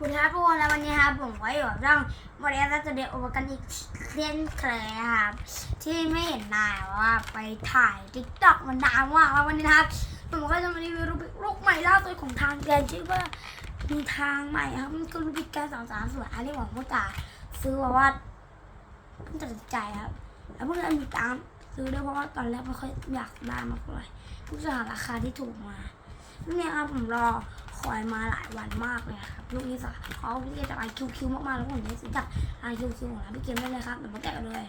คุณครับทุกคนแล้ววันนี้ครับผมก็อยู่กับเรื่องบริษัทจะเดโอกันอีกเช่นเคยครับที่ไม่เห็นนายว่าไปถ่ายทิกต็อกมันนานมากแล้ววันนี้นะครับผมก็จะมารีวิวรูปลูกใหม่ล่าสุดของทางแกนชื่อว่ามีทางใหม่ครับมันคือรูปิกแกสองสามส่วนอันนี้ผมก็จะซื้อมาะว่าเพิ่งตัดสินใจครับแล้วเพิ่งจะมีตังซื้อด้วยเพราะว่าตอนแรกไม่ค่อยอยากได้มากเลยเพิ่งจะหาราคาที่ถูกมาเนี่ยครับผมรอ คอยมาหลายวันมากเลยครับลูกนี้สักเขาพี่เกมจากไอคิวคิวมากๆแล้วผมได้ซื้อจากไอคิวคิวของร้านพี่เกมได้เลยครับเดี๋ยวมาแกะกันเลย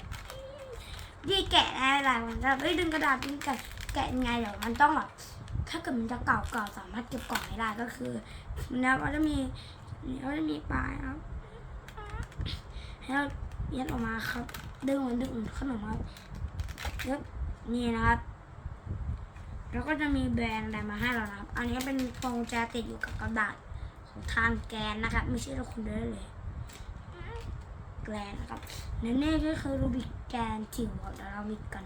ยี่แกะได้หลายวันจะเอ้ยดึงกระดาษดึงแกะแกะยังไงเดี๋ยวมันต้องแบบถ้าเกิดมันจะเก่าๆสามารถเก็บกล่องไม่ได้ก็คือมันนะมันจะมีมันจะมีปลายครับให้เรายัดออกมาครับดึงเหมือนดึงขนมครับแล้วนี่นะครับ แล้วก็จะมีแบรนด์อะไรมาให้เรานะครับ อันนี้เป็นพวงกุญแจติดอยู่กับกระดาษของทางแกนนะครับ ไม่ใช่เราคนเดียวเลยแกนนะครับและนี่ก็คือรูบิกแกนจิ๋วเดี๋ยวเรามีกัน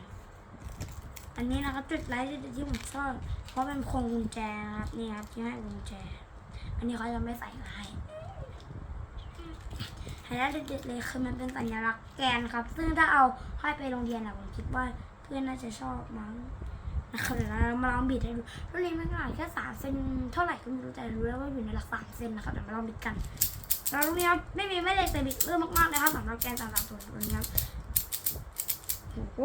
อันนี้นะครับจุดไลท์ที่ผมชอบเพราะเป็นพวงกุญแจนะครับนี่ครับที่ให้กุญแจ อันนี้เขาจะไม่ใส่มาให้ไฮไลท์เด็ดๆเลยคือมันเป็นสัญลักษณ์แกนครับ ซึ่งถ้าเอาให้ไปโรงเรียนอะผมคิดว่าเพื่อนน่าจะชอบมั้ง นะครับเดี๋ยวเรามาลองบิดให้ดูรุ่นนี้มันขนาดแค่สามเซนเท่าไหร่ก็ไม่รู้แต่รู้แล้วว่าอยู่ในหลักสามเซนนะครับเดี๋ยวมาลองบิดกันแล้วรุ่นนี้ครับไม่มีไม่เลยแต่บิดเรื่องมากๆเลยครับสำหรับแกนสามสามศูนย์รุ่นนี้ครับโอ้โห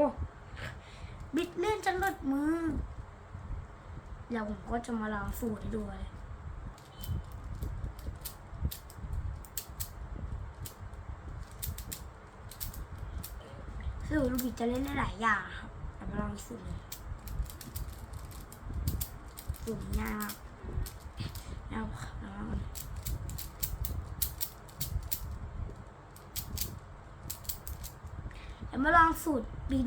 บิดเลื่อนจนหลุดมือเดี๋ยวผมก็จะมาลองสูตรให้ดูเลยสูตรลูกบิดจะเล่นได้หลายอย่างครับเดี๋ยวมาลองสูตรเลย สูงง่ายมากแล้วแล้วเดี๋ยวมาลองสูตรบิน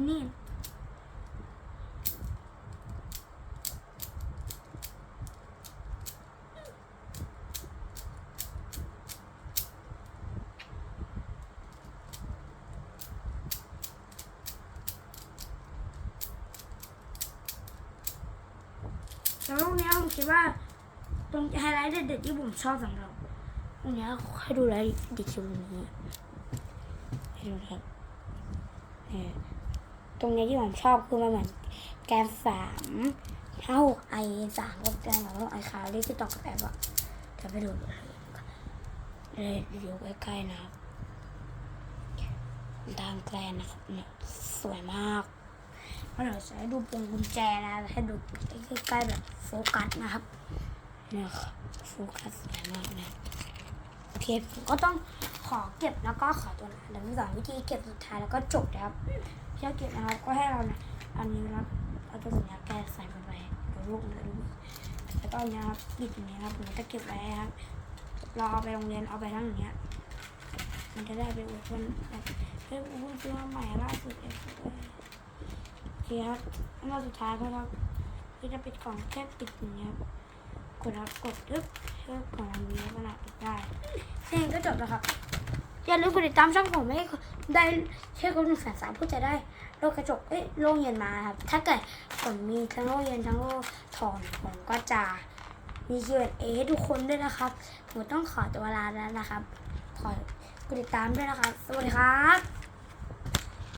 แล้วลูกเนี้ผมคิดว่าตรงไฮไลท์เด็ดๆที่ผมชอบสำหรับตรงนี้ให้ดูไลท์เด็กคิวตรงนี้ให้ดูครับเนี่ยตรงนี้ที่ผมชอบคือมันเหมือนแกนสามห้าหกไอสามกับแกนสามไอคาเรียกที่ต่อกับแอปอะจะไปดูเลยดูใกล้ๆนะครับทางแกลนนะครับเนี่ยสวยมาก เราะเดี๋ยวจะให้ดูปงกุญแจนะให้ดูใกล้ๆแบบโฟกัสนะครับเนี่ยโฟกัสสวยมากนะโอเคผมก็ต้องขอเก็บแล้วก็ขอตัวนะเดี๋ยวมีสองวิธีเก็บสุดท้ายแล้วก็จบนะครับที่เราเก็บนะครับก็ให้เรานี่ยอันนี้นะครับเอาตัวสัญญาแก้ใส่ไปไปเดี๋ยวลูกเดี๋ยวลูกแล้วก็อันนี้นะครับปิดอย่างนี้นะครับผมจะเก็บไว้ครับเราเอาไปโรงเรียนเอาไปทั้งอย่างเงี้ยมันจะได้ไปอวดคนแบบเฮ้ยอุ้ยซื้อมาใหม่ล่าสุดเองโอ คครับอันดับสุดท้ายก็ครับที่จะปิดกล่องแค่ปิดอย่างเงี้ยครับกดครับกดปึ๊บเพื่อกล่องนมีขนาดปิดได้แค่นี้ก็จบแล้วครับอย่าลืมกดติดตามช่องผมให้ได้เชื่อคนหนึ่งแสนสามเพื่อจะได้โลกกระจกเอ้ยโรงเย็นมาครับ ถ้าเกิดผมมีทั้งโลกเย็นทั้งโลกถอนผมก็จะมี Q&A ให้ทุกคนด้วยนะครับ ผมต้องขอตัวลาแล้วนะครับ ขอกดติดตามด้วยนะครับ สวัสดีครับ